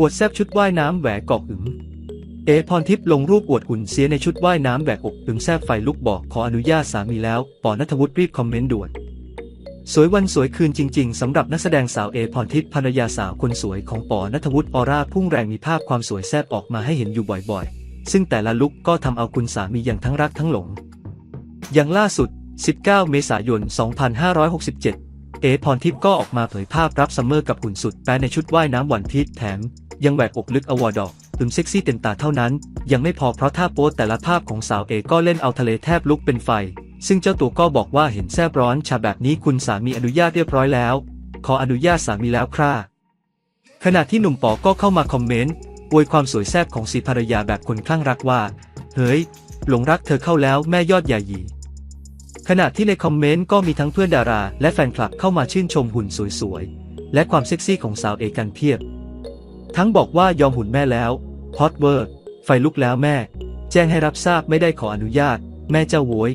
อวดแซบชุดว่ายน้ำแหวกกอกอึมเอพรทิพย์ลงรูปอวดหุ่นเสียในชุดว่ายน้ำแหวกอกอึมแซบไฟลุกบอกขออนุญาตสามีแล้วปอนัทวุฒิรีบคอมเมนต์ด่วนสวยวันสวยคืนจริงๆสำหรับนักแสดงสาวเอพรทิพย์ภรรยาสาวคนสวยของปอนัทวุฒิออร่าพุ่งแรงมีภาพความสวยแซบออกมาให้เห็นอยู่บ่อยๆ ซึ่งแต่ละลุคก็ทำเอาคุณสามีอย่างทั้งรักทั้งหลง อย่างล่าสุด 19 เมษายน 2567 เอพรทิพย์ก็ออกมาเผยภาพรับซัมเมอร์กับหุ่นสุดแปรในชุดว่ายน้ำวันพีชแถม ยังแหวกอกลึกอวอร์ดอกตึมเซ็กซี่เต็มตาเท่านั้น ยังไม่พอเพราะท่าโป๊แต่ละภาพของสาวเอก็เล่นเอาทะเลแทบลุกเป็นไฟ ซึ่งเจ้าตัวก็บอกว่าเห็นแซบร้อนชาแบบนี้คุณสามีอนุญาตเรียบร้อยแล้ว ขออนุญาตสามีแล้วคร่าขณะที่หนุ่มปอก็เข้ามาคอมเมนต์อวยความสวยแซบของสีภรรยาแบบคนคลั่งรักว่า เฮ้ย หลงรักเธอเข้าแล้วแม่ยอดใหญ่หยี ขณะที่ในคอมเมนต์ก็มีทั้งเพื่อนดารา และแฟนคลับเข้ามาชื่นชมหุ่นสวยๆ และความเซ็กซี่ของสาวเอกันเพียบ ทั้งบอกว่ายอมหุ่นแม่แล้วฮอตเวอร์ ไฟลุกแล้วแม่ แจ้งให้รับทราบไม่ได้ขออนุญาต แม่เจ้าโวย